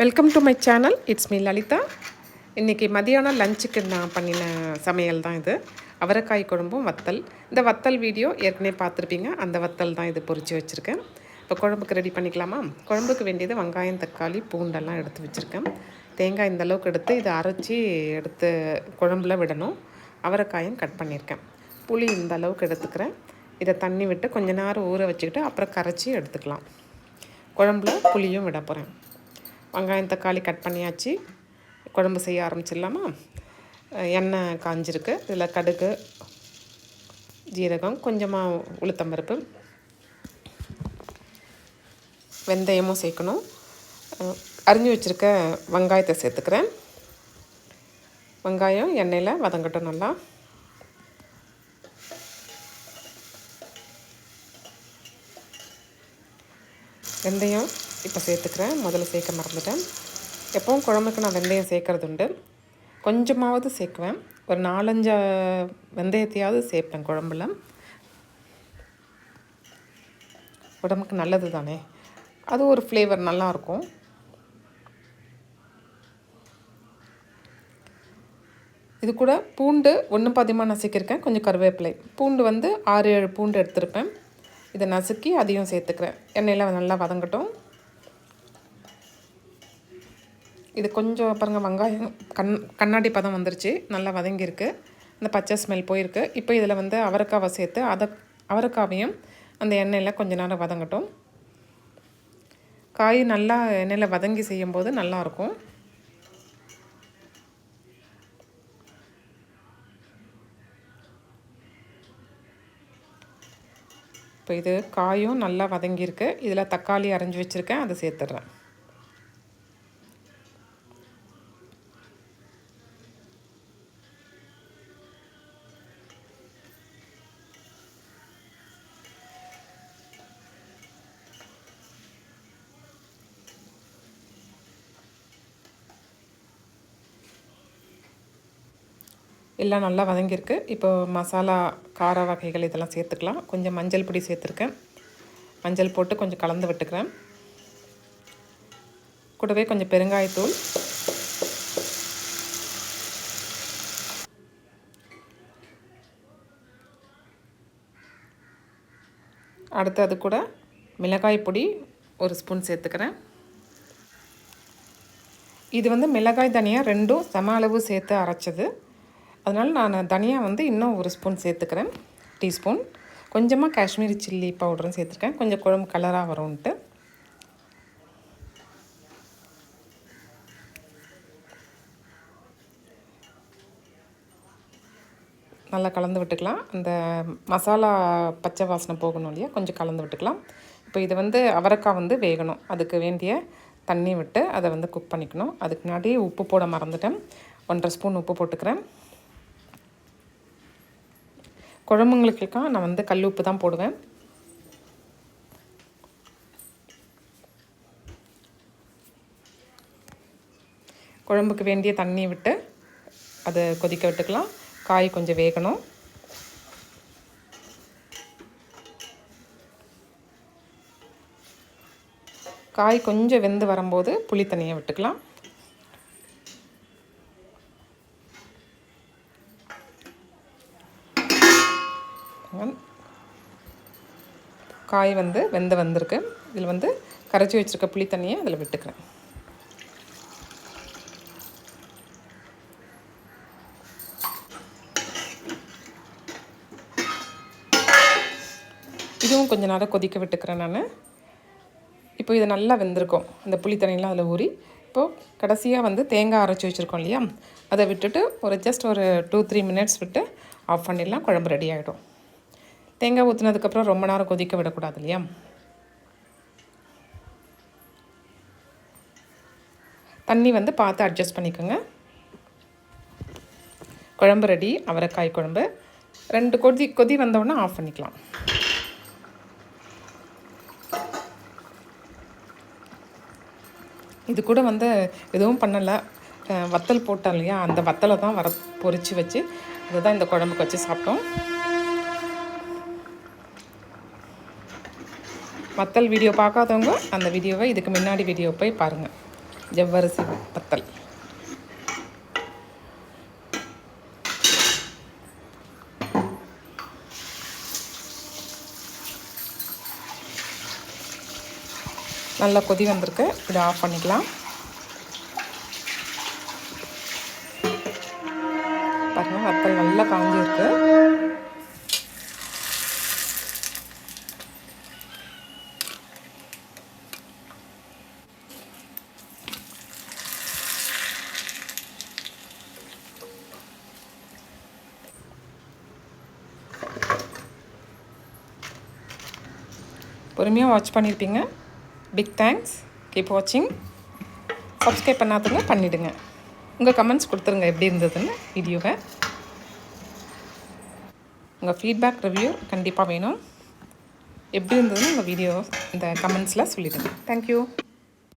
Welcome to my channel it's me Lalitha இன்றைக்கி மதியானம் லஞ்சுக்கு நான் பண்ணின சமையல் தான் இது. அவரைக்காய் குழம்பும் வத்தல். இந்த வத்தல் வீடியோ ஏற்கனவே பார்த்துருப்பீங்க. அந்த வத்தல் தான் இது பொறிச்சு வச்சுருக்கேன். இப்போ குழம்புக்கு ரெடி பண்ணிக்கலாமா? குழம்புக்கு வேண்டியது வெங்காயம் தக்காளி பூண்டெல்லாம் எடுத்து வச்சுருக்கேன். தேங்காய் இந்த அளவுக்கு எடுத்து இதை அரைச்சி எடுத்து குழம்புல விடணும். அவரைக்காயும் கட் பண்ணியிருக்கேன். புளி இந்த அளவுக்கு எடுத்துக்கிறேன். இதை தண்ணி விட்டு கொஞ்ச நேரம் ஊற வச்சுக்கிட்டு அப்புறம் கரைச்சி எடுத்துக்கலாம். குழம்புல புளியும் விட போகிறேன் வெங்காயம் தக்காளி கட் பண்ணியாச்சு. குழம்பு செய்ய ஆரம்பிச்சிடலாமா? எண்ணெய் காஞ்சிருக்கு. இதில் கடுகு ஜீரகம் கொஞ்சமாக உளுத்தம்பருப்பு வெந்தயமும் சேர்க்கணும். அரிஞ்சு வச்சுருக்க வெங்காயத்தை சேர்த்துக்கிறேன். வெங்காயம் எண்ணெயில் வதங்கட்டும் நல்லா. வெந்தயம் இப்போ சேர்த்துக்கிறேன். முதல்ல சேர்க்க மறந்துட்டேன். எப்பவும் குழம்புக்கு நான் வெந்தயம் சேர்க்கறது உண்டு கொஞ்சமாவது சேர்க்குவேன். ஒரு நாலஞ்சு வெந்தயத்தையாவது சேர்ப்பேன் குழம்புல. உடம்புக்கு நல்லது தானே? அது ஒரு ஃப்ளேவர் நல்லாயிருக்கும் இது கூட பூண்டு ஒன்று பாதியமாக நசுக்கியிருக்கேன். கொஞ்சம் கருவேப்பிலை. பூண்டு வந்து ஆறு ஏழு பூண்டு எடுத்திருப்பேன். இதை நசுக்கி அதையும் சேர்த்துக்கிறேன். எண்ணெயில் நல்லா வதங்கட்டும். இது கொஞ்சம் பாருங்கள் வெங்காயம் கண் கண்ணாடி பதம் வந்துருச்சு. நல்லா வதங்கியிருக்கு. இந்த பச்சை ஸ்மெல் போயிருக்கு. இப்போ இதில் வந்து அவரைக்காவை சேர்த்து அதை அவரைக்காவையும் அந்த எண்ணெயில் கொஞ்ச நேரம் வதங்கட்டும். காய் நல்லா எண்ணெயில் வதங்கி செய்யும்போது நல்லாயிருக்கும். இப்போ இது காயும் நல்லா வதங்கியிருக்கு. இதில் தக்காளி அரைஞ்சி வச்சுருக்கேன். அதை சேர்த்துட்றேன். எல்லாம் நல்லா வதங்கியிருக்கு. இப்போ மசாலா கார வகைகள் இதெல்லாம் சேர்த்துக்கலாம். கொஞ்சம் மஞ்சள் பொடி சேர்த்துருக்கேன். மஞ்சள் போட்டு கொஞ்சம் கலந்து விட்டுக்கிறேன். கூடவே கொஞ்சம் பெருங்காயத்தூள். அடுத்து அது கூட மிளகாய் பொடி ஒரு ஸ்பூன் சேர்த்துக்கிறேன். இது வந்து மிளகாய் தனியாக ரெண்டும் சம அளவு சேர்த்து அரைச்சது. அதனால் நான் தனியாக வந்து இன்னும் ஒரு ஸ்பூன் சேர்த்துக்கிறேன். டீஸ்பூன் கொஞ்சமாக காஷ்மீரி சில்லி பவுடரும் சேர்த்துருக்கேன். கொஞ்சம் குழம்பு கலராக வரும்ன்ட்டு. நல்லா கலந்து விட்டுக்கலாம். அந்த மசாலா பச்சை வாசனை போகணும் இல்லையா? கொஞ்சம் கலந்து விட்டுக்கலாம். இப்போ இது வந்து அவரைக்காய் வந்து வேகணும். அதுக்கு வேண்டிய தண்ணி விட்டு அதை வந்து குக் பண்ணிக்கணும். அதுக்கு முன்னாடி உப்பு போட மறந்துட்டேன். ஒன்றரை ஸ்பூன் உப்பு போட்டுக்கிறேன். குழம்புங்களுக்கெல்லாம் நான் வந்து கல் உப்பு தான் போடுவேன். குழம்புக்கு வேண்டிய தண்ணி விட்டு அதை கொதிக்க விட்டுக்கலாம். காய் கொஞ்சம் வேகணும். காய் கொஞ்சம் வெந்து வரும்போது புளி தண்ணியை விட்டுக்கலாம். காய் வந்து வெந்த வந்திருக்கு. இதில் வந்து கரைச்சி வச்சுருக்க புளி தண்ணியை அதில் விட்டுக்கிறேன். இதுவும் கொஞ்ச நேரம் கொதிக்க விட்டுக்கிறேன் நான். இப்போ இது நல்லா வெந்திருக்கும். இந்த புளி தண்ணியெலாம் அதில் ஊறி. இப்போது கடைசியாக வந்து தேங்காய் அரைச்சி வச்சுருக்கோம் இல்லையா? அதை விட்டுட்டு ஒரு ஜஸ்ட் ஒரு டூ த்ரீ மினிட்ஸ் விட்டு ஆஃப் பண்ணிடலாம். குழம்பு ரெடி ஆகிடும் தேங்காய் ஊற்றினதுக்கப்புறம் ரொம்ப நேரம் கொதிக்க விடக்கூடாது இல்லையா? தண்ணி வந்து பார்த்து அட்ஜஸ்ட் பண்ணிக்கோங்க. குழம்பு ரெடி அவரைக்காய் குழம்பு. ரெண்டு கொதி கொதி வந்தோடனே ஆஃப் பண்ணிக்கலாம். இது கூட வந்து எதுவும் பண்ணலை. வத்தல் போட்டோம் இல்லையா? அந்த வத்தலை தான் வர பொறிச்சு வச்சு அதை தான் இந்த குழம்புக்கு வச்சு சாப்பிட்டோம். வத்தல் வீடியோ பார்க்காதவங்க அந்த வீடியோவை இதுக்கு முன்னாடி வீடியோ போய் பாருங்கள் ஜவ்வரிசி வத்தல் நல்லா கொதி வந்திருக்கு. இதை ஆஃப் பண்ணிக்கலாம். பாருங்கள் வத்தல் நல்லா காஞ்சிருக்கு. பொறுமையாக வாட்ச் பண்ணியிருப்பீங்க பிக் தேங்க்ஸ் கீப் வாட்சிங் சப்ஸ்கிரைப் பண்ணாதவங்க பண்ணிவிடுங்க உங்கள் கமெண்ட்ஸ் கொடுத்துருங்க எப்படி இருந்ததுன்னு வீடியோவை உங்கள் ஃபீட்பேக் ரிவ்யூ கண்டிப்பாக வேணும். எப்படி இருந்ததுன்னு உங்கள் வீடியோ இந்த கமெண்ட்ஸில் சொல்லிவிடுங்க தேங்க்யூ